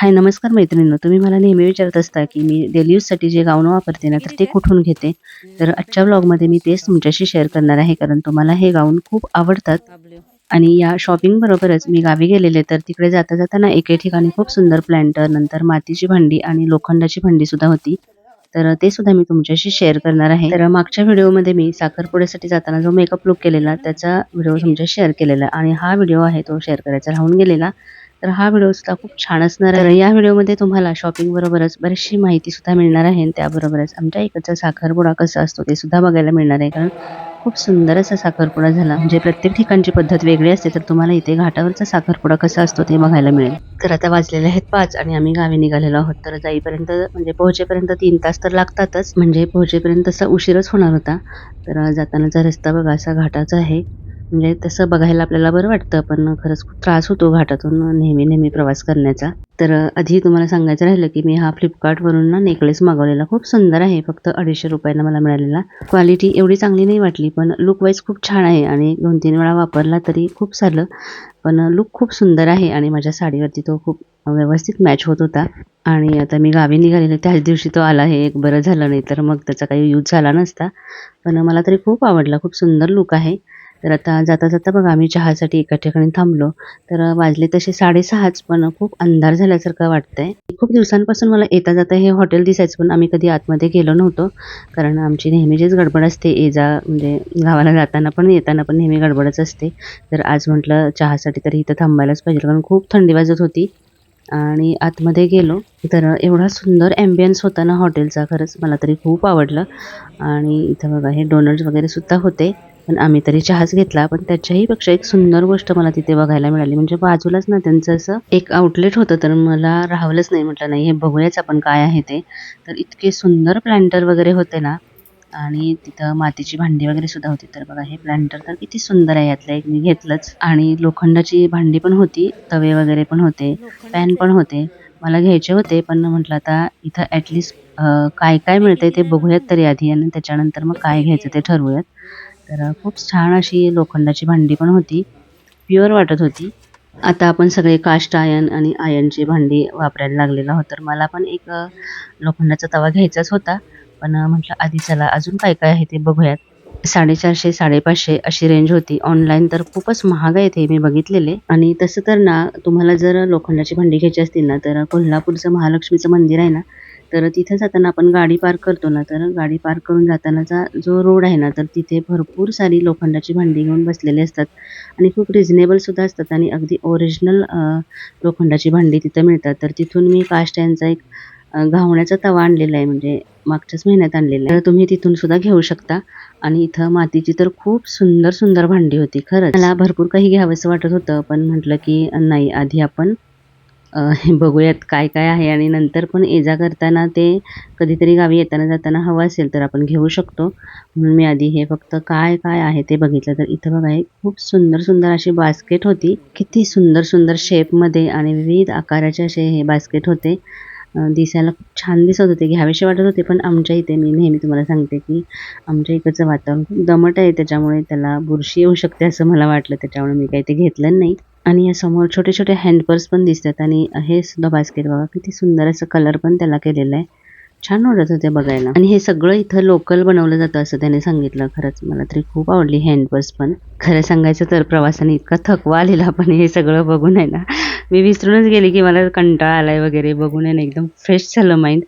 हाय नमस्कार मैत्रिणींनो. तुम्ही मला नेहमी विचारत असता की मी डेली यूजसाठी जे गाऊन वापरते ना तर ते कुठून घेते? तर आजच्या ब्लॉगमध्ये मी तेच तुमच्याशी शेअर करणार आहे कारण तुम्हाला हे गाऊन खूप आवडतात. आणि या शॉपिंग बरोबरच मी गावी गेलेले तर तिकडे जाता जाताना एके ठिकाणी खूप सुंदर प्लॅन्टर नंतर मातीची भांडी आणि लोखंडाची भांडी सुद्धा होती. तर ते सुद्धा मी तुमच्याशी शेअर करणार आहे. तर मागच्या व्हिडिओमध्ये मी साखरपुड्यासाठी जाताना जो मेकअप लुक केलेला त्याचा व्हिडिओ तुमच्या शेअर केलेला. आणि हा व्हिडिओ आहे तो शेअर करायचा राहून गेलेला. तर हा व्हिडिओ सुद्धा खूप छान असणार आहे. या व्हिडिओमध्ये तुम्हाला शॉपिंग बरोबरच बरीचशी माहिती सुद्धा मिळणार आहे आणि त्याबरोबरच आमच्या इकडचा साखरपुडा कसा असतो ते सुद्धा बघायला मिळणार आहे. कारण खूप सुंदर असा साखरपुडा झाला. म्हणजे प्रत्येक ठिकाणची पद्धत वेगळी असते तर तुम्हाला इथे घाटावरचा साखरपुडा कसा असतो ते बघायला मिळेल. तर आता वाजलेले आहेत पाच आणि आम्ही गावी निघालेलो आहोत. तर जाईपर्यंत म्हणजे पोहोचेपर्यंत तीन तास तर लागतातच. म्हणजे पोहोचेपर्यंत तसा उशीरच होणार होता. तर जातानाचा रस्ता बघा असा घाटाचा आहे. म्हणजे तसं बघायला आपल्याला बरं वाटतं पण खरंच खूप त्रास होतो घाटातून नेहमी नेहमी प्रवास करण्याचा. तर आधी तुम्हाला सांगायचं राहिलं की मी हा फ्लिपकार्टवरून ना नेकलेस मागवलेला. खूप सुंदर आहे फक्त अडीचशे रुपयांना मला मिळालेला. क्वालिटी एवढी चांगली नाही वाटली पण लुक वाईज खूप छान आहे आणि दोन तीन वेळा वापरला तरी खूप झालं पण लुक खूप सुंदर आहे आणि माझ्या साडीवरती तो खूप व्यवस्थित मॅच होत होता. आणि आता मी गावी निघालेले त्याच दिवशी तो आला हे एक बरं झालं नाही तर मग त्याचा काही यूज झाला नसता. पण मला तरी खूप आवडला खूप सुंदर लुक आहे. तर आता जाता जाता बघा आम्ही चहासाठी एका ठिकाणी थांबलो. तर वाजले तसे साडेसहाच पण खूप अंधार झाल्यासारखं वाटतंय. खूप दिवसांपासून मला येता जाता हे हॉटेल दिसायचं पण आम्ही कधी आतमध्ये गेलो नव्हतो. कारण आमची नेहमीचीच गडबड असते ये जा म्हणजे गावाला जाताना पण येताना पण नेहमी गडबडच असते. तर आज म्हटलं चहासाठी तरी इथं थांबायलाच पाहिजे कारण खूप थंडी वाजत होती. आणि आतमध्ये गेलो तर एवढा सुंदर ॲम्बियन्स होता ना हॉटेलचा खरंच मला तरी खूप आवडलं. आणि इथं बघा हे डोनट्स वगैरे सुद्धा होते. पण आम्ही तरी चहाच घेतला पण त्याच्याही पेक्षा एक सुंदर गोष्ट मला तिथे बघायला मिळाली. म्हणजे बाजूलाच ना त्यांचं असं एक आउटलेट होतं तर मला राहवलंच नाही. म्हटलं नाही हे बघूयाच आपण काय आहे ते. तर इतके सुंदर प्लॅन्टर वगैरे होते ना आणि तिथं मातीची भांडी वगैरे सुद्धा होती. तर बघा हे प्लॅन्टर तर किती सुंदर आहे यातलं एक मी घेतलंच. आणि लोखंडाची भांडी पण होती तवे वगैरे पण होते पॅन पण होते. मला घ्यायचे होते पण म्हटलं आता इथं ॲटलिस्ट काय काय मिळतंय ते बघूयात तरी आधी आणि त्याच्यानंतर मग काय घ्यायचं ते ठरवूयात. तर खूप छान अशी लोखंडाची भांडी पण होती. प्युअर वाटत होती. आता आपण सगळे कास्ट आयन आणि आयनची भांडी वापरायला लागलेलो आहोत. तर मला पण एक लोखंडाचा तवा घ्यायचाच होता. पण म्हटलं आधी चला अजून काय काय आहे ते बघूयात. साडेचारशे साडेपाचशे अशी रेंज होती. ऑनलाईन तर खूपच महाग आहे ते मी बघितलेले. आणि तसं तर ना तुम्हाला जर लोखंडाची भांडी घ्यायची असतील ना तर कोल्हापूरचं महालक्ष्मीचं मंदिर आहे ना तर तिथे जाताना आपण गाडी पार्क करतो ना तर गाडी पार्क करून जातानाचा जो रोड आहे ना तर तिथे भरपूर सारी लोखंडाची भांडी घेऊन बसलेली असतात. आणि खूप रिजनेबल सुद्धा असतात आणि अगदी ओरिजिनल लोखंडाची भांडी तिथं मिळतात. तर तिथून मी कास्ट यांचा एक घावण्याचा तवा आणलेला आहे म्हणजे मागच्याच महिन्यात आणलेला आहे. तर तुम्ही तिथून सुद्धा घेऊ शकता. आणि इथं मातीची तर खूप सुंदर सुंदर भांडी होती खरंच. मला भरपूर काही घ्यावंसं वाटत होतं पण म्हटलं की नाही आधी आपण हे बघूयात काय काय आहे आणि नंतर पण ये जा करताना ते कधीतरी गावी येताना जाताना हवं असेल तर आपण घेऊ शकतो. म्हणून मी आधी हे फक्त काय काय आहे ते बघितलं. तर इथं बघा एक खूप सुंदर सुंदर अशी बास्केट होती. किती सुंदर सुंदर शेपमध्ये आणि विविध आकाराचे असे हे बास्केट होते. दिसायला खूप छान दिसत होते. घ्यावेसे वाटत होते पण आमच्या इथे मी नेहमी तुम्हाला सांगते की आमच्या इकडचं वातावरण खूप दमट आहे. त्याच्यामुळे त्याला बुरशी येऊ शकते असं मला वाटलं. त्याच्यामुळे मी काही ते घेतलं नाही. आणि या समोर छोटे छोटे हँडपर्स पण दिसतात. आणि हे सुद्धा बास्केट बघा किती सुंदर असं कलर पण त्याला केलेला आहे. छान वाटत होते बघायला. आणि हे सगळं इथं लोकल बनवलं जातं असं त्याने सांगितलं. खरंच मला तरी खूप आवडली हँडपर्स पण. खरं सांगायचं तर प्रवासाने इतका थकवा आलेला पण हे सगळं बघून आहे ना. मी विसरूनच गेले की मला कंटाळा आलाय वगैरे बघून आहे ना एकदम फ्रेश झालं माइंड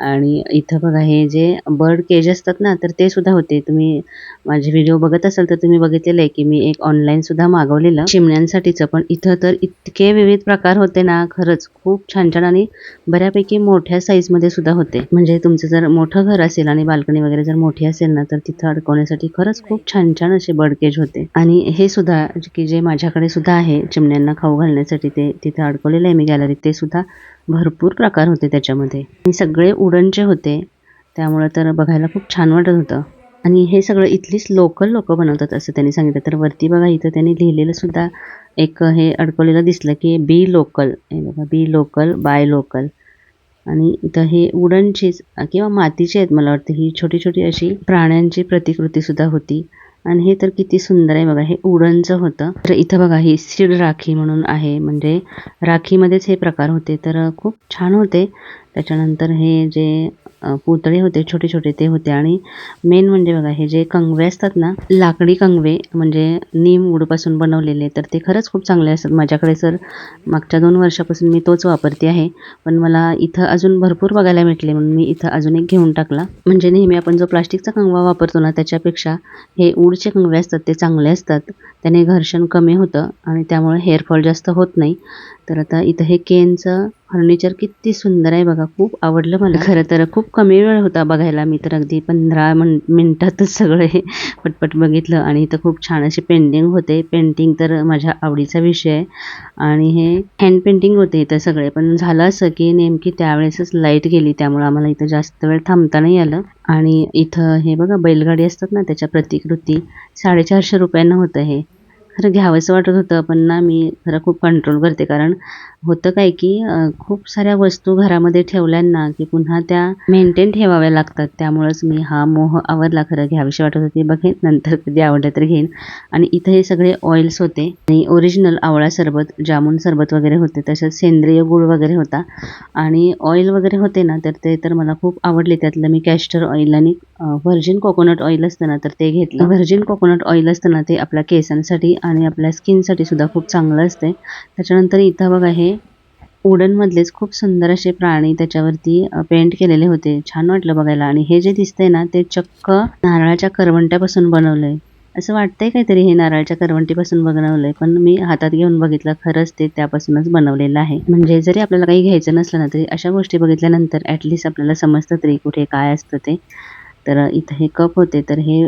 आणि इथं बघा हे जे बर्ड केज असतात ना तर ते सुद्धा होते. तुम्ही माझे व्हिडिओ बघत असाल तर तुम्ही बघितलेलं आहे की मी एक ऑनलाईन सुद्धा मागवलेलं. चिमण्यांसाठीचं पण इथं तर इतके विविध प्रकार होते ना खरंच खूप छान छान आणि बऱ्यापैकी मोठ्या साईजमध्ये सुद्धा होते. म्हणजे तुमचं जर मोठं घर असेल आणि बाल्कनी वगैरे जर मोठी असेल ना तर तिथं अडकवण्यासाठी खरंच खूप छान छान असे बर्ड केज होते. आणि हे सुद्धा की जे माझ्याकडे सुद्धा आहे चिमण्यांना खाऊ घालण्यासाठी ते तिथं अडकवलेलं आहे मी गॅलरीत ते सुद्धा भरपूर प्रकार होते त्याच्यामध्ये. आणि सगळे उडनचे होते त्यामुळं तर बघायला खूप छान वाटत होतं. आणि हे सगळं इथलीच लोकल लोक बनवतात असं त्यांनी सांगितलं. तर वरती बघा इथं त्यांनी लिहिलेलं सुद्धा एक हे अडकवलेलं दिसलं की बी लोकल. हे बघा बी लोकल बाय लोकल. आणि इथं हे वुडनचीच किंवा मातीची आहेत मला वाटतं ही छोटी छोटी अशी प्राण्यांची प्रतिकृतीसुद्धा होती. आणि हे तर किती सुंदर आहे बघा हे उडनचं होतं. तर इथं बघा ही सीड राखी म्हणून आहे. म्हणजे राखीमध्येच हे प्रकार होते. तर खूप छान होते. त्याच्यानंतर हे जे अ, पुतळे होते छोटे छोटे ते होते. आणि मेन म्हणजे बघा हे जे कंगवे असतात ना लाकडी कंगवे म्हणजे नीम वूडपासून बनवलेले तर ते खरंच खूप चांगले असतात. माझ्याकडे सर मागच्या दोन वर्षापासून मी तोच वापरते आहे. पण मला इथं अजून भरपूर बघायला भेटले. म्हणून मी इथं अजून एक घेऊन टाकला. म्हणजे नेहमी आपण जो प्लास्टिकचा कंगवा वापरतो ना त्याच्यापेक्षा हे ऊडचे कंगवे असतात ते चांगले असतात. त्याने घर्षण कमी होतं आणि त्यामुळे हेअरफॉल जास्त होत नाही. तर आता इथं हे केनचं फर्निचर किती सुंदर आहे बघा खूप आवडलं मला. खरं तर खूप कमी वेळ होता बघायला मी तर अगदी पंधरा मिन मिनटातच सगळं हे पटपट बघितलं आणि इथं खूप छान असे पेंटिंग होते. पेंटिंग तर माझ्या आवडीचा विषय आहे. आणि हे हँड पेंटिंग होते इथं सगळे. पण झालं असं की नेमकी त्यावेळेसच लाइट गेली त्यामुळे आम्हाला इथं जास्त वेळ थांबता नाही आलं. आणि इथं हे बघा बैलगाडी असतात ना त्याच्या प्रतिकृती साडेचारशे रुपयांना होतं हे. खरं घ्यावंसं वाटत होतं पण ना मी खरं खूप कंट्रोल करते. कारण होतं काय की खूप साऱ्या वस्तू घरामध्ये ठेवल्यांना की पुन्हा त्या मेंटेन ठेवाव्या लागतात. त्यामुळंच मी हा मोह आवरला खरं घ्यावीशी वाटत होती. बघेन नंतर कधी आवडलं तर घेईन. आणि इथं हे सगळे ऑइल्स होते. आणि ओरिजिनल आवळा सरबत जामून सरबत वगैरे होते. तसंच सेंद्रिय गुळ वगैरे होता. आणि ऑइल वगैरे होते ना तर ते तर मला खूप आवडले. त्यातलं मी कॅस्टर ऑइल आणि व्हर्जिन कोकोनट ऑइल असतं ना तर ते घेतलं. व्हर्जिन कोकोनट ऑइल असतं ना ते आपल्या केसांसाठी आणि आपल्या स्किनसाठी सुद्धा खूप चांगलं असते. त्याच्यानंतर इथं बघा हे वुडनमधलेच खूप सुंदर असे प्राणी त्याच्यावरती पेंट केलेले होते. छान वाटलं बघायला. आणि हे जे दिसतंय ना ते चक्क नारळाच्या करवंट्यापासून बनवलंय. असं वाटतंय काहीतरी हे नारळाच्या करवंटीपासून बनवलंय पण मी हातात घेऊन बघितलं खरंच ते त्यापासूनच बनवलेलं आहे. म्हणजे जरी आपल्याला काही घ्यायचं नसलं ना तरी अशा गोष्टी बघितल्यानंतर ॲटलिस्ट आपल्याला समजतं तरी कुठे काय असतं ते. तर इथं हे कप होते. तर हे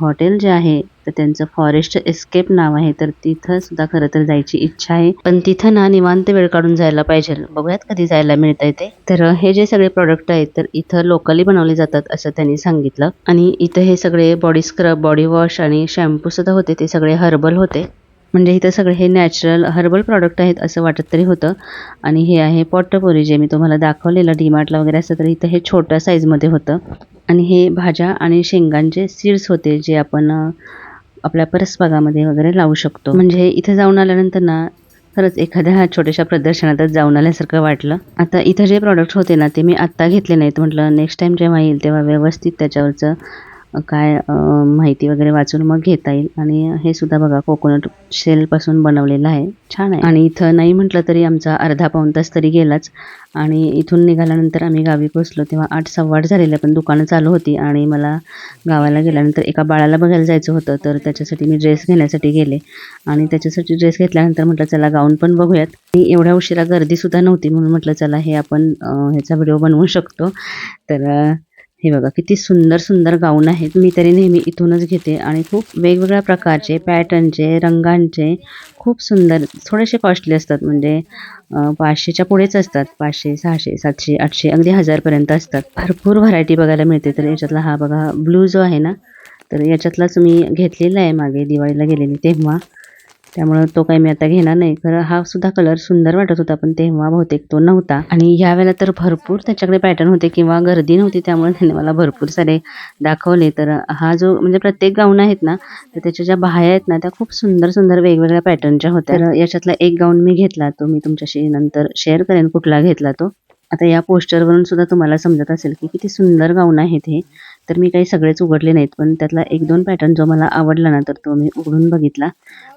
हॉटेल जे आहे तर त्यांचं फॉरेस्ट एस्केप नाव आहे. तर तिथं सुद्धा खरं तर जायची इच्छा आहे. पण तिथं ना निवांत वेळ काढून जायला पाहिजे. बघूयात कधी जायला मिळतंय ते. तर हे जे सगळे प्रोडक्ट आहेत तर इथं लोकली बनवले जातात असं त्यांनी सांगितलं. आणि इथं हे सगळे बॉडी स्क्रब बॉडी वॉश आणि शॅम्पू सुद्धा होते. ते सगळे हर्बल होते. म्हणजे इथं सगळे हे नॅचरल हर्बल प्रॉडक्ट आहेत असं वाटत तरी होतं. आणि हे आहे पॉटपोरी जे मी तुम्हाला दाखवलेलं डीमार्टला वगैरे असतं तर इथं हे छोट्या साईजमध्ये होतं. आणि हे भाज्या आणि शेंगांचे सीड्स होते जे आपण आपल्या परसबागामध्ये वगैरे लावू शकतो. म्हणजे इथे जाऊन आल्यानंतर ना खरंच एखाद्या छोट्याशा प्रदर्शनातच जाऊन आल्यासारखं वाटलं. आता इथं जे प्रॉडक्ट होते ना ते मी आत्ता घेतले नाहीत म्हटलं. नेक्स्ट टाइम जेव्हा येईल तेव्हा व्यवस्थित त्याच्यावरचं काय माहिती वगैरे वाचून मग घेता येईल. आणि हे सुद्धा बघा कोकोनट शेलपासून बनवलेलं आहे. छान आहे. आणि इथं नाही म्हटलं तरी आमचा अर्धा पाऊण तास तरी गेलाच. आणि इथून निघाल्यानंतर आम्ही गावी पोचलो तेव्हा आठ सव्वा आठ झालेलं पण दुकानं चालू होती आणि मला गावाला गेल्यानंतर एका बाळाला बघायला जायचं होतं तर त्याच्यासाठी मी ड्रेस घेण्यासाठी गेले. आणि त्याच्यासाठी ड्रेस घेतल्यानंतर म्हटलं चला गाऊन पण बघूयात. आणि एवढ्या उशिरा गर्दीसुद्धा नव्हती म्हणून म्हटलं चला हे आपण ह्याचा व्हिडिओ बनवू शकतो. तर हे बघा किती सुंदर सुंदर गाऊन आहेत. मी तरी नेहमी इथूनच घेते आणि खूप वेगवेगळ्या प्रकारचे पॅटर्नचे रंगांचे खूप सुंदर थोडेसे कॉस्टली असतात. म्हणजे पाचशेच्या पुढेच असतात. पाचशे सहाशे सातशे आठशे अगदी हजारपर्यंत असतात. भरपूर व्हरायटी बघायला मिळते. तर याच्यातला हा बघा ब्लू जो आहे ना तर याच्यातलाच मी घेतलेला आहे. मागे दिवाळीला गेलेली तेव्हा. त्यामुळं तो काही मी आता घेणार नाही. खरं हा सुद्धा कलर सुंदर वाटत होता पण तेव्हा बहुतेक तो नव्हता. आणि ह्या वेळेला तर भरपूर त्याच्याकडे पॅटर्न होते किंवा गर्दी नव्हती त्यामुळे त्याने मला भरपूर सारे दाखवले. तर हा जो म्हणजे प्रत्येक गाऊन आहेत ना तर त्याच्या ज्या बाह्या आहेत ना त्या खूप सुंदर सुंदर वेगवेगळ्या पॅटर्नच्या होत्या. तर याच्यातला एक गाऊन मी घेतला तो मी तुमच्याशी नंतर शेअर करेन कुठला घेतला तो. आता या पोस्टरवरून सुद्धा तुम्हाला समजत असेल की किती सुंदर गाऊन आहेत हे. तर मी काही सगळेच उघडले नाहीत पण त्यातला एक दोन पॅटर्न जो मला आवडला ना तर तो मी उघडून बघितला.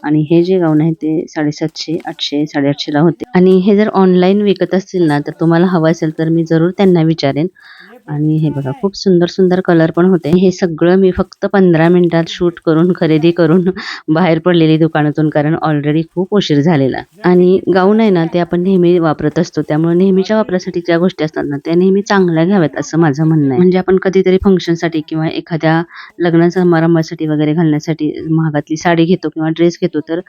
आणि हे जे गाऊन आहे ते साडेसातशे आठशे साडेआठशेला होते. आणि हे जर ऑनलाईन विकत असतील ना तर तुम्हाला हवं असेल तर मी जरूर त्यांना विचारेन. आणि हे बघा खूप सुंदर सुंदर कलर पण होते. हे सगळं मी फक्त पंधरा मिनिटात शूट करून खरेदी करून बाहेर पडलेली दुकानातून कारण ऑलरेडी खूप उशीर झालेला. आणि गाऊन आहे ना ते आपण नेहमी वापरत असतो. त्यामुळे नेहमीच्या वापरासाठी ज्या गोष्टी असतात ना त्या नेहमी चांगल्या घ्याव्यात असं माझं म्हणणं आहे. म्हणजे आपण कधीतरी फंक्शनसाठी किंवा एखाद्या लग्न समारंभासाठी वगैरे घालण्यासाठी महागातली साडी घेतो किंवा ड्रेस घेतो तर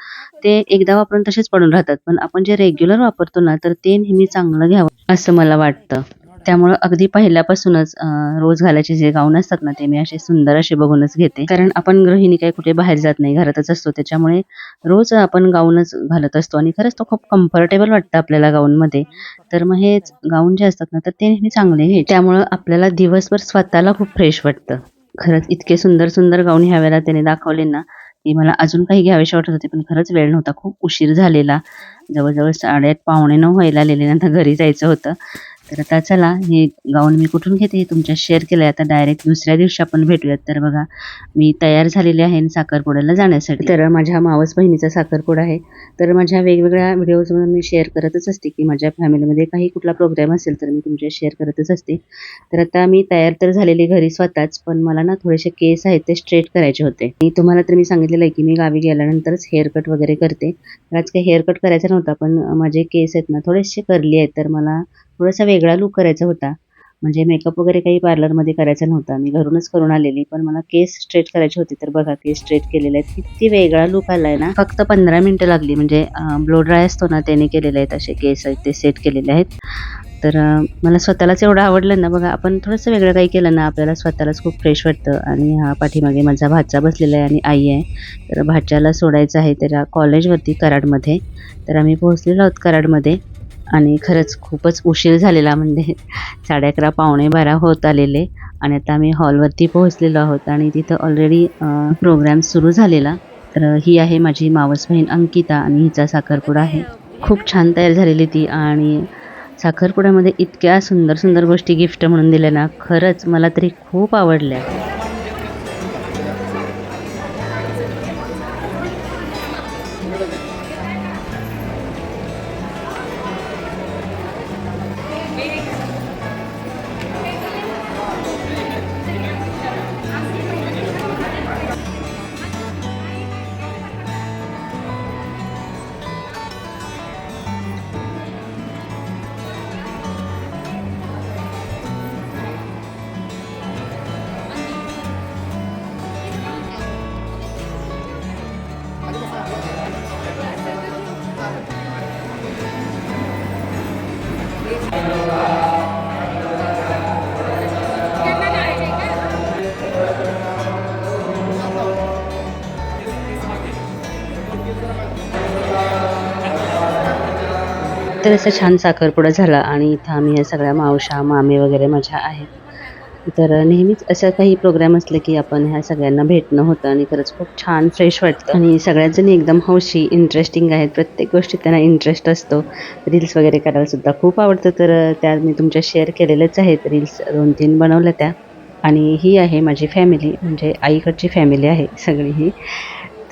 ते एकदा वापरून तसेच पडून राहतात. पण आपण जे रेग्युलर वापरतो ना तर ते नेहमी चांगलं घ्यावं असं मला वाटतं. त्यामुळं अगदी पहिल्यापासूनच रोज घालायचे जे गाऊन असतात ना ते मी असे सुंदर असे बघूनच घेते. कारण आपण गृहिणी काही कुठे बाहेर जात नाही घरातच असतो. त्याच्यामुळे रोज आपण गाऊनच घालत असतो. आणि खरंच तो खूप कम्फर्टेबल वाटतं आपल्याला गाऊनमध्ये. तर मग हेच गाऊन जे असतात ना तर ते नेहमी चांगले घ्यायचे. त्यामुळं आपल्याला दिवसभर स्वतःला खूप फ्रेश वाटतं. खरंच इतके सुंदर सुंदर गाऊन ह्या वेळेला त्याने दाखवले ना की मला अजून काही घ्यावेसे वाटत होते. पण खरंच वेळ नव्हता. खूप उशीर झालेला. जवळजवळ साडेआठ पावणे नऊ व्हायला आलेले. नंतर घरी जायचं होतं. तर आता चला हे गाऊन मी कुठून घेते? हे तुमच्या शेअर केलंय. आता डायरेक्ट दुसऱ्या दिवशी आपण भेटूयात. तर बघा मी तयार झालेले आहे साखरपुड्याला जाण्यासाठी. तर माझ्या मावस बहिणीचा साखरपुडा आहे. तर माझ्या वेगवेगळ्या व्हिडिओजमधून मी शेअर करतच असते की माझ्या फॅमिलीमध्ये काही कुठला प्रोग्राम असेल तर मी तुमच्या शेअर करतच असते. तर आता मी तयार तर झालेली घरी स्वतःच पण मला ना थोडेसे केस आहेत ते स्ट्रेट करायचे होते. आणि तुम्हाला तर मी सांगितलेलं आहे की मी गावी गेल्यानंतरच हेअर कट वगैरे करते. तर आज काही हेअर कट करायचा नव्हता पण माझे केस आहेत ना थोडेसे करली आहेत. तर मला थोडासा वेगळा लुक करायचा होता. म्हणजे मेकअप वगैरे काही पार्लरमध्ये करायचा नव्हता. मी घरूनच करून आलेली. पण मला केस स्ट्रेट करायचे होते. तर बघा केस स्ट्रेट केलेले आहेत. किती वेगळा लुक आलाय ना. फक्त पंधरा मिनिटं लागली. म्हणजे ब्लो ड्राय असतो ना त्याने केलेले आहेत असे केस आहेत. ते सेट केलेले आहेत. तर मला स्वतःलाच एवढं आवडलं ना. बघा आपण थोडंसं वेगळं काही केलं ना आपल्याला स्वतःलाच खूप फ्रेश वाटतं. आणि हा पाठीमागे माझा भाचा बसलेला आहे आणि आई आहे. तर भाच्याला सोडायचं आहे. त्याच्या कॉलेजवरती कराडमध्ये. तर आम्ही पोहोचलेलो आहोत कराडमध्ये. आणि खरंच खूपच उशीर झालेला म्हणजे साडे अकरा पावणे बारा होत आलेले. आणि आता आम्ही हॉलवरती पोहोचलेलो आहोत आणि तिथं ऑलरेडी प्रोग्राम सुरू झालेला. तर ही आहे माझी मावस बहीण अंकिता आणि हिचा साखरपुडा आहे. खूप छान तयार झालेली ती आणि साखरपुड्यामध्ये इतक्या सुंदर सुंदर गोष्टी गिफ्ट म्हणून दिल्या ना खरंच मला तरी खूप आवडल्या. तर असं छान साखरपुडा झाला आणि इथं आम्ही या सगळ्या मावशा मामे वगैरे माझ्या आहेत. तर नेहमीच असं काही प्रोग्राम असले की आपण ह्या सगळ्यांना भेटणं होतं आणि खरंच खूप छान फ्रेश वाटतं. आणि सगळ्याजणी एकदम हौशी इंटरेस्टिंग आहेत. प्रत्येक गोष्टीत त्यांना इंटरेस्ट असतो. रील्स वगैरे करायला सुद्धा खूप आवडतं. तर त्या मी तुमच्या शेअर केलेल्याच आहेत. रील्स दोन तीन बनवल्या त्या. आणि ही आहे माझी फॅमिली म्हणजे आईकडची फॅमिली आहे सगळी ही.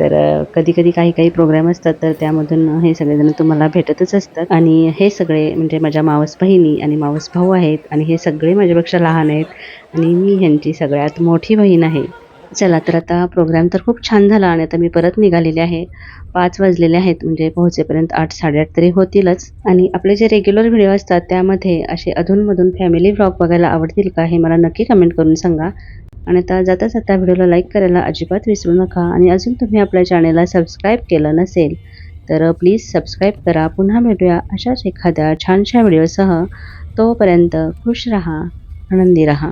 तर कधी कधी काही काही प्रोग्राम असतात तर त्यामधून हे सगळेजण तुम्हाला भेटतच असतात. आणि हे सगळे म्हणजे माझ्या मावस बहिणी आणि मावस भाऊ आहेत आणि हे सगळे माझ्यापेक्षा लहान आहेत आणि मी ह्यांची सगळ्यात मोठी बहीण आहे. चला तर आता प्रोग्राम तर खूप छान झाला आणि आता मी परत निघालेले आहे. पाच वाजलेले आहेत म्हणजे पोहोचेपर्यंत आठ साडेआठ तरी होतीलच. आणि आपले जे रेग्युलर व्हिडिओ असतात त्यामध्ये असे अधूनमधून फॅमिली व्लॉग बघायला आवडतील का हे मला नक्की कमेंट करून सांगा. आणि आता जाता जाता व्हिडिओला लाईक करायला अजिबात विसरू नका. आणि अजून तुम्ही आपल्या चॅनेलला सबस्क्राईब केलं नसेल तर प्लीज सबस्क्राईब करा. पुन्हा भेटूया अशाच एखाद्या छानशा व्हिडिओसह. तोपर्यंत खुश रहा आनंदी रहा.